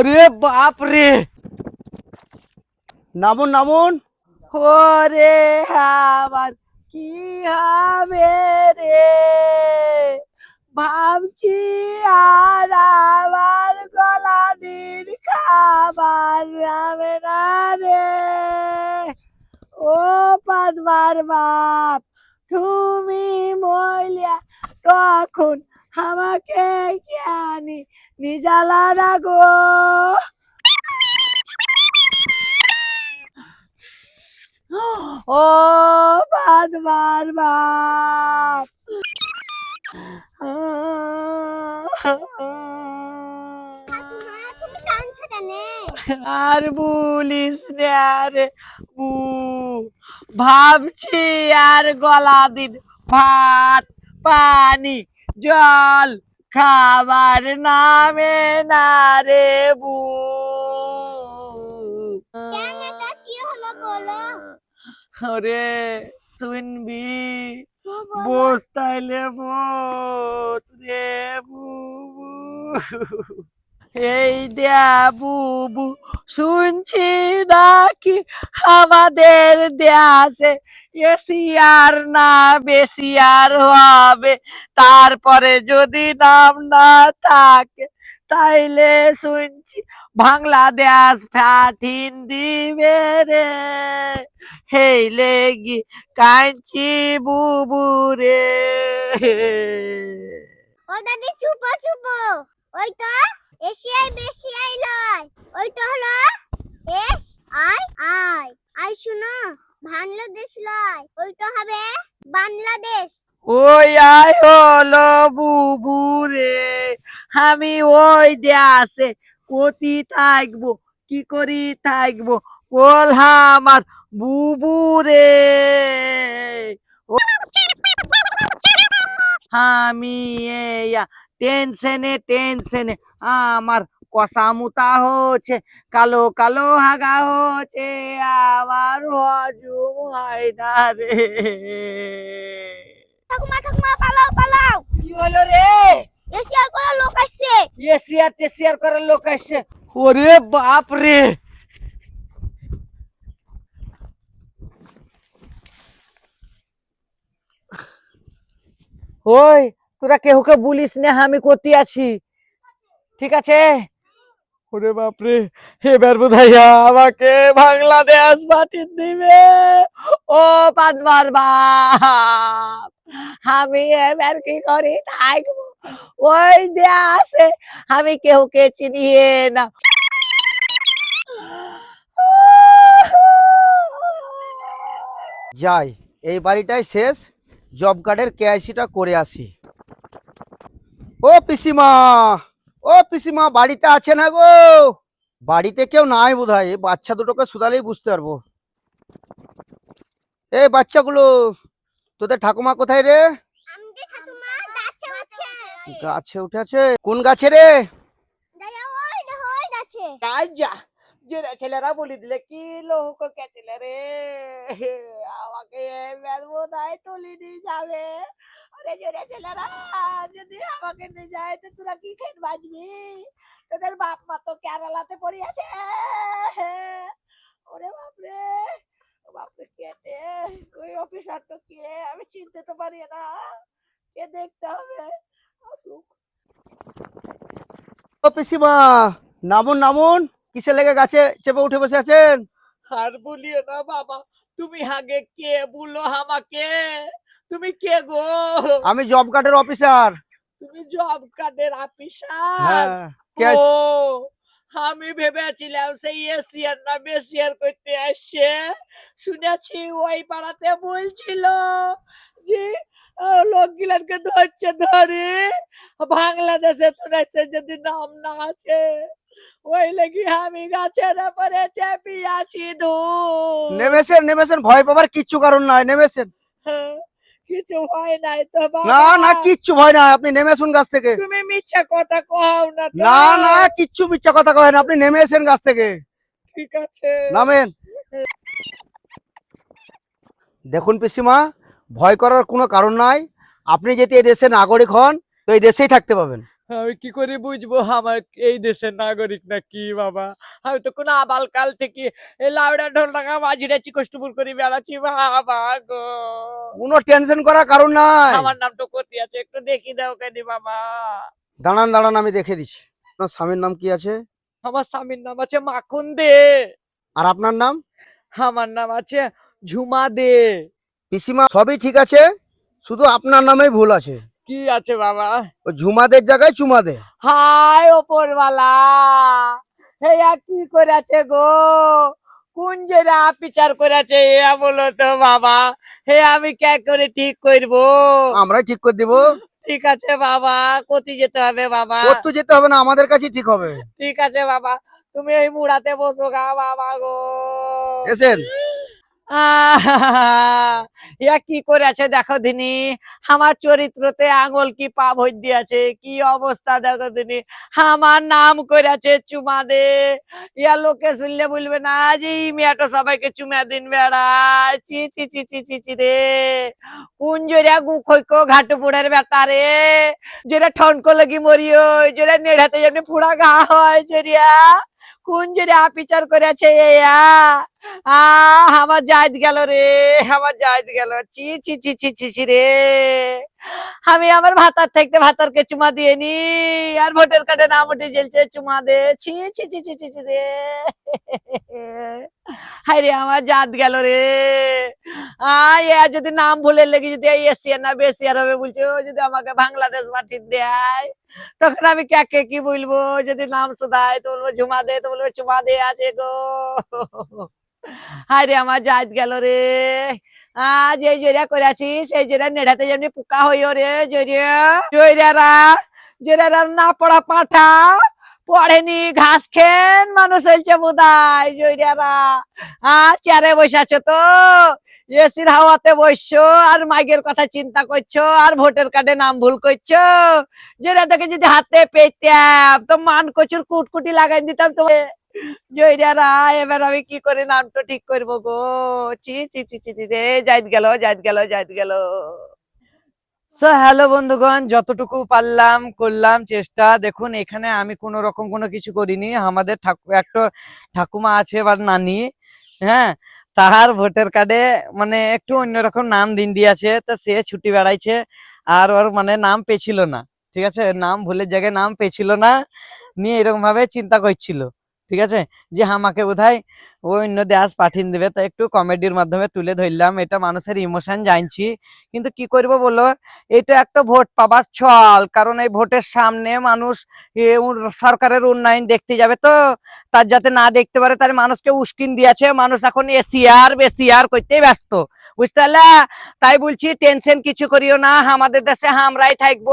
ওরে বাপ রে নামুন নামুন। ওরে আমার, কি হবে রে? ভাবছি আর আমার গলা দিন খাবার যাবে না রে। ও পাদবার বাপ, তুমি মইলিয়া তখন আমাকে জ্ঞানী নিজালা না গো। ও পাদবার বাপ। আর বলিস রে বু। ভাবছি আর গলা দিন ভাত, পানি জল খাবার নামে না রে বু। ওরে শুনবি। বস তাইলে বস রে বুবু এই দেয়া বুবু শুনছি নাকি আমাদের দেয়াছে এসি আর না বেশি আর হবে। তারপরে যদি নাম না থাকে, তাইলে শুনছি বাংলাদেশ ফ্যাটিন দিবে রে। হেই লেগি কাঞ্চি বুবু রে ও দাদি, চুপো চুপো। ওই তো এশিয়াই বেশিয়াই লয়। ওই তো হলো এস আই আই আই শুনো। বাংলাদেশ লয় ওই তো হবে বাংলাদেশ। ওই আয় হলো বুবু রে, আমি ওই দেশে কতি থাকব, কি করি থাকব বল আমার বুবু রে। আমি এয়া টেনশনে টেনশনে আমার কষামুতা হচ্ছে কালো কালো হাগা হচ্ছে আমার হজুম হয় না রে ঠাকুমা ঠাকুমা পালাও পালাও। কি হলো রে? এশিয়ার কোনো লোক আসছে। এসিয়ার টেসিয়ার করার লোক আসছে। ওরে বাপ রে! ওই তোরা কেহুকে বলিস না আমি করতে আছি। ঠিক আছে? ওরে বাপরে, এবার বোধহয় আমাকে বাংলাদেশ পাঠিয়ে দিবে। ও পাদমার বাপ, আমি এবার কি করি থাকব? ওই দেয়া আছে, আমি কেউকে চিনিয়ে না। যাই, এই বাড়িটাই শেষ, জব কার্ডের কেআইসিটা করে আসি। ও পিসিমা! ও পিসিমা বাড়িতে আছে না গো। বাড়িতে কেউ নাই বোধ হয় বাচ্চা দুটোকে শুধালেই বুঝতে পারব। এই বাচ্চাগুলো তোদের ঠাকুমা কোথায় রে? গাছে উঠে আছে। কোন গাছে রে? দাদা ওই দেখো ওই গাছে। যা। যে ছেলেরা বলি দিলে কি লোক ছেলে রে? আমাকে তুলে নিয়ে যাবে। আরে জোরে ছেলেরা যদি আমাকে নিয়ে যায় তো তোরা কি খেয়ে বাজবি তোদের বাপ মা তো কেরালাতে পড়ে আছে ওরে বাপরে বাপরে কেটে ওই অফিসার তো কে? আমি চিনতে তো পারি না। কে দেখতে হবে? আসুক। ও পিসিমা নামুন নামুন। কিসে লেগে গাছে চেপে উঠে বসে আছেন? আর বলিও না বাবা তুমি আগে কে বলো আমাকে? তুমি কে গো? আমি জব কার্ডের অফিসার তুমি জব কার্ডের অফিসার কে ও আমি ভেবেছিলাম সেই এশিয়ার না বেশিয়ার করতে আসছে। শুনেছি ওই পাড়াতে বলছিল যে লোকগুলাকে ধরছে ধরে। বাংলাদেশে তো যদি নাম না আছে ওই লাগি আমি গাছের পরে চেপি আছি ধুর। নেমেছেন নেমেছেন ভয় পাবার কিচ্ছু কারণ নাই নেমেছেন। হ্যাঁ, কিছু হয় নাই তো না না কিচ্ছু ভয় না আপনি নেমে আসুন গাছ থেকে। তুমি মিথ্যা কথা কও না না না কিচ্ছু মিথ্যা কথা কয় না আপনি আসেন গাছ থেকে। ঠিক আছে। নামেন। দেখুন পিসিমা ভয় করার কোনো কারণ নাই। আপনি যদি এই দেশের নাগরিক হন তো এই দেশেই থাকতে পাবেন আমি কি করে বুঝব? আমার এই দেশের নাগরিক না কি বাবা? আমি তো কোনো আবাল কাল থেকে এই লাউডা ঢোল টাকা বাজিটা চিকষ্টপুর করে বেড়াচ্ছি। বাবা গো। কোনো টেনশন করার কারণ নাই। আমার নাম তো কতি আছে একটু দেখি দাও কেন বাবা। দাঁড়ান দাঁড়ান আমি দেখে দিচ্ছি। আপনার স্বামীর নাম কি আছে? আমার স্বামীর নাম আছে মাখন দে। আর আপনার নাম? আমার নাম আছে ঝুমা দে। পিসিমা সবই ঠিক আছে? শুধু আপনার নামেই ভুল আছে। কি আছে বাবা? ওই ঝুমাদের জায়গায় চুমাদে হাই ওপরওয়ালা! হেয়া কি করেছে গো? কোন জেরা বিচার করেছে এয়া বলো তো বাবা। হে আমি কে করে ঠিক করব? আমরাই ঠিক করে দিব। ঠিক আছে বাবা কোথায় যেতে হবে বাবা। করতে যেতে হবে না আমাদের কাছে ঠিক হবে। ঠিক আছে বাবা তুমি এই মুড়াতে বসো গা বাবা গো। এসেন ইয়া কি করেছে দেখো দিনি? আমার চরিত্রতে আঙুল কি পা ভর দিয়েছে কি অবস্থা দেখো দিনি? আমার নাম করেছে চুমা দে। ইয়া লোকে শুনলে বলবে না, যে মেয়েটা সবাইকে চুমা দিন বেড়ায় চি চি চি চি চি চি রে। কোন জোরিয়া গু খৈকো ঘাটপুরের বেটা রে? যেটা ঠনকো লাগি মরিও যেটা নেড়াতে যেমনি ফুড়া ঘা হয় জেরিয়া কোন জোরিয়া বিচার করেছে এয়া আহ, আমার জায়দ গেল রে, আমার জায়দ গেল। চি চি চি চি চি চি রে। আমি আমার ভাতার থাকতে ভাতারকে চুমা দিয়ে নি, আর ভোটার কার্ডে নাম উঠে জ্বলছে চুমা দে। ছি ছি ছি ছি ছি রে। হাই রে, আমার জাত গেল রে। আয় যদি নাম ভুলে লেগে যদি এই এশিয়ার না বেশিয়ার হবে বলছে যদি আমাকে বাংলাদেশ মাটির দেয়, তখন আমি কাকে কি বলব? যদি নাম শুধায় তো বলব, ঝুমা দে, তো বলব চুমা দে, আছে গো। হায় আমার জাত গেল রে। আজ এই জেরা করেছিস এই জেরা নেড়াতে যেমনি পোকা হইও রে জরিয়া জয়রারা জেরারা না পড়া পাঠা, পড়েনি ঘাস খেন মানুষ হয়েছে বোধাই জয়রারা আর চেয়ারে বসে তো? এসির হাওয়াতে বসছো, আর মাইকের কথা চিন্তা করছ, আর ভোটার কার্ডে নাম ভুল করছ। যেটা দেখে যদি হাতে পেতাম, তো মান কচুর কুটকুটি লাগাই দিতাম তো জয়রারা এবার আমি কি করে? নামটা ঠিক করব গো। চি চি চি চি রে, যাইত গেল যাইত গেল যাইত গেল। সো হ্যালো বন্ধুগণ, যতটুকু পারলাম, করলাম, চেষ্টা। দেখুন, এখানে আমি কোনো রকম কোনো কিছু করিনি। আমাদের ঠাকু, একটা ঠাকুমা আছে বা নানি হ্যাঁ? তাহার ভোটার কার্ডে মানে একটু অন্যরকম নাম দিন দিয়েছে তো সে ছুটি বেড়াইছে। আর ওর মানে নাম পেছিল না, ঠিক আছে? নাম ভুলের জায়গায় নাম পেছিল না। নিয়ে এরকম ভাবে চিন্তা করছিল। ঠিক আছে? যে আমাকে বোধহয় ও অন্য দেশ পাঠিয়ে দেবে তো একটু কমেডির মাধ্যমে তুলে ধরলাম। এটা মানুষের ইমোশন জানছি। কিন্তু কি করব বলো? এটা একটা ভোট পাবার ছল। কারণ এই ভোটের সামনে মানুষ সরকারের উন্নয়ন দেখতে যাবে তো। তার যাতে না দেখতে পারে, তার মানুষকে উস্কিন দিয়েছে। মানুষ এখন এসিয়ার বেসিয়ার করতে ব্যস্ত। বুঝতে তাই বলছি টেনশন কিছু করিও না। আমাদের দেশে আমরাই থাকব।